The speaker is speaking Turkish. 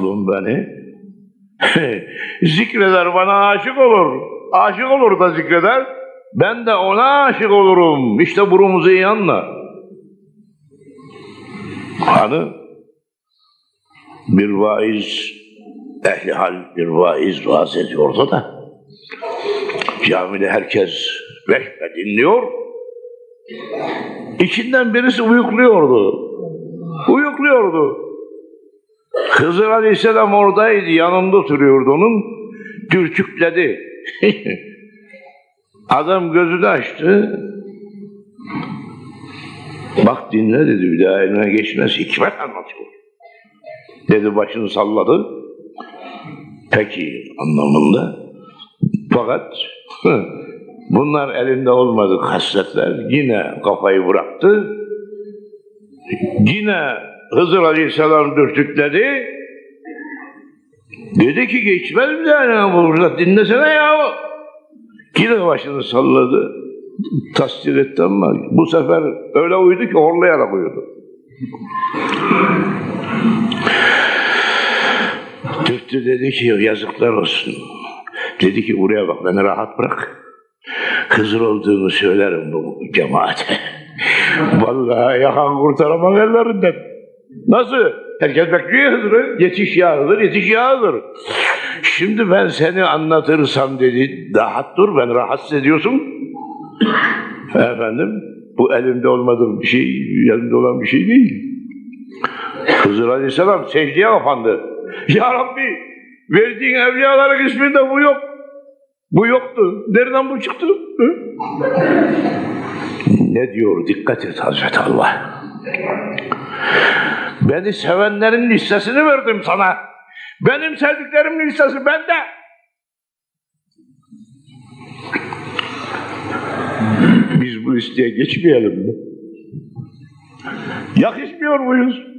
kulum beni. zikreder bana aşık olur. Aşık olur da zikreder. Ben de ona aşık olurum. İşte burumuzu iyi anla. Hani bir vaiz ehli hal bir vaiz vaaz ediyordu da camide herkes vehbe dinliyor. İçinden birisi uyukluyordu. Uyukluyordu. Hızır Aleyhisselam oradaydı, yanında oturuyordu onun. Dürtükledi. Adam gözünü açtı. Bak dinle dedi, bir daha eline geçmez. Hikmet anlatıyor. Dedi başını salladı. Peki anlamında. Fakat bunlar elinde olmadık hasletler. Yine kafayı bıraktı. Yine Hızır Aleyhisselam dürtükledi. Dedi ki geçmez mi yani burada dinlesene ya. Yine başını salladı. Tasdir etti ama bu sefer öyle uyudu ki horlayarak uyudu. Dürttü dedi ki yazıklar olsun. Dedi ki buraya bak beni rahat bırak. Hızır olduğunu söylerim bu cemaate. Vallahi yakan kurtaramam ellerinden. Nasıl? Herkes bekliyor Hızır'ı. Yetiş ya Hızır, yetiş ya Hızır. Şimdi ben seni anlatırsam dedi. Rahat dur, ben rahatsız ediyorsun. Efendim, bu elimde olmadığı bir şey, elimde olan bir şey değil. Hızır Aleyhisselam secdeye kapandı. Ya Rabbi, verdiğin evliyaların isminde bu yok. Bu yoktu. Nereden bu çıktı? Ne diyor? Dikkat et Hazreti Allah. Beni sevenlerin listesini verdim sana. Benim sevdiklerimin listesi bende. Biz bu listeye geçmeyelim mi? Yakışmıyor muyuz?